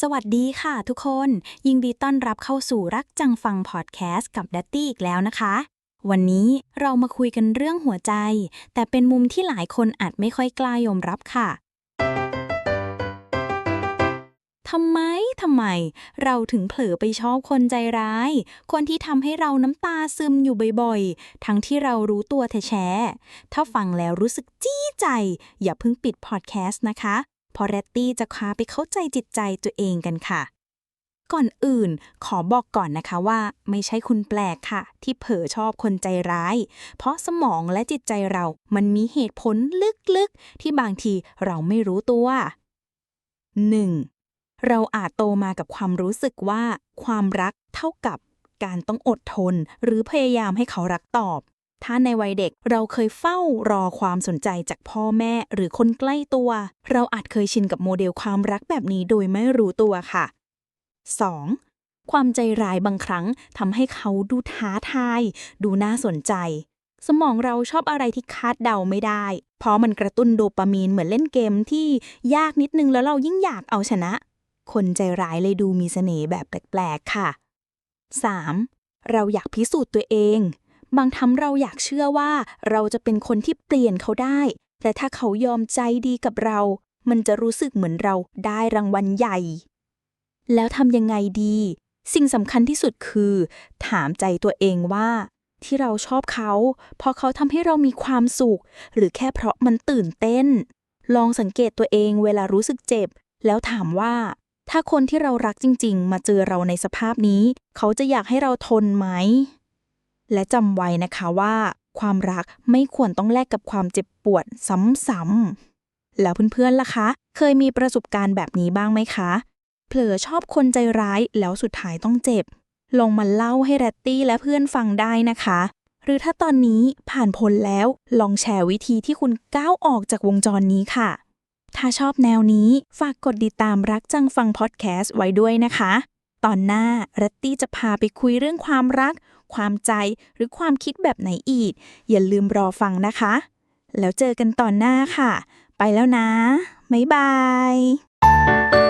สวัสดีค่ะทุกคน ยินดีต้อนรับเข้าสู่รักจังฟังพอดแคสต์กับดัตตี้อีกแล้วนะคะ วันนี้เรามาคุยกันเรื่องหัวใจ แต่เป็นมุมที่หลายคนอาจไม่ค่อยกล้ายอมรับค่ะทำไมทำไม เราถึงเผลอไปชอบคนใจร้าย คนที่ทำให้เราน้ำตาซึมอยู่บ่อยๆ ทั้งที่เรารู้ตัวแท้ๆถ้าฟังแล้วรู้สึกจี้ใจ อย่าเพิ่งปิดพอดแคสต์นะคะ พราะแรตตี้จะพาไปเข้าใจจิตใจตัวเองกันค่ะ ก่อนอื่นขอบอกก่อนนะคะว่า ไม่ใช่คุณแปลกค่ะ ที่เผลอชอบคนใจร้าย เพราะสมองและจิตใจเรามันมีเหตุผลลึกๆ ที่บางทีเราไม่รู้ตัว 1. เราอาจโตมากับความรู้สึกว่า ความรักเท่ากับการต้องอดทน หรือพยายามให้เขารักตอบ ถ้าในวัยเด็กเราเคยเฝ้ารอความสนใจจากพ่อแม่หรือคนใกล้ตัว เราอาจเคยชินกับโมเดลความรักแบบนี้โดยไม่รู้ตัวค่ะ 2. ความใจร้ายบางครั้งทำให้เขาดูท้าทาย ดูน่าสนใจ สมองเราชอบอะไรที่คาดเดาไม่ได้ เพราะมันกระตุ้นโดปามีนเหมือนเล่นเกมที่ยากนิดนึงแล้วเรายิ่งอยากเอาชนะ คนใจร้ายเลยดูมีเสน่ห์แบบแปลกๆค่ะ 3. เราอยากพิสูจน์ตัวเอง บางทำเราอยากเชื่อว่าเราจะเป็นคนที่เปลี่ยนเขาได้ แต่ถ้าเขายอมใจดีกับเรา มันจะรู้สึกเหมือนเราได้รางวัลใหญ่ แล้วทำยังไงดี สิ่งสำคัญที่สุดคือ ถามใจตัวเองว่า ที่เราชอบเขาเพราะเขาทำให้เรามีความสุข หรือแค่เพราะมันตื่นเต้น ลองสังเกตตัวเองเวลารู้สึกเจ็บ แล้วถามว่าถ้าคนที่เรารักจริง ๆ มาเจอเราในสภาพนี้ เขาจะอยากให้เราทนไหม และจำไว้นะคะว่า ความรักไม่ควรต้องแลกกับความเจ็บปวดซ้ำๆแล้วเพื่อนๆล่ะคะ เคยมีประสบการณ์แบบนี้บ้างไหมคะ เผลอชอบคนใจร้ายแล้วสุดท้ายต้องเจ็บ ลงมาเล่าให้แรตตี้และเพื่อนฟังได้นะคะ หรือถ้าตอนนี้ผ่านพ้นแล้วลองแชร์วิธีที่คุณก้าวออกจากวงจรนี้ค่ะ ถ้าชอบแนวนี้ฝากกดติดตามรักจังฟังพอดแคสต์ไว้ด้วยนะคะ ตอนหน้าแรตตี้จะพาไปคุยเรื่องความรัก ความใจหรือความคิดแบบไหนอีก อย่าลืมรอฟังนะคะ แล้วเจอกันตอนหน้าค่ะ ไปแล้วนะ บ๊ายบาย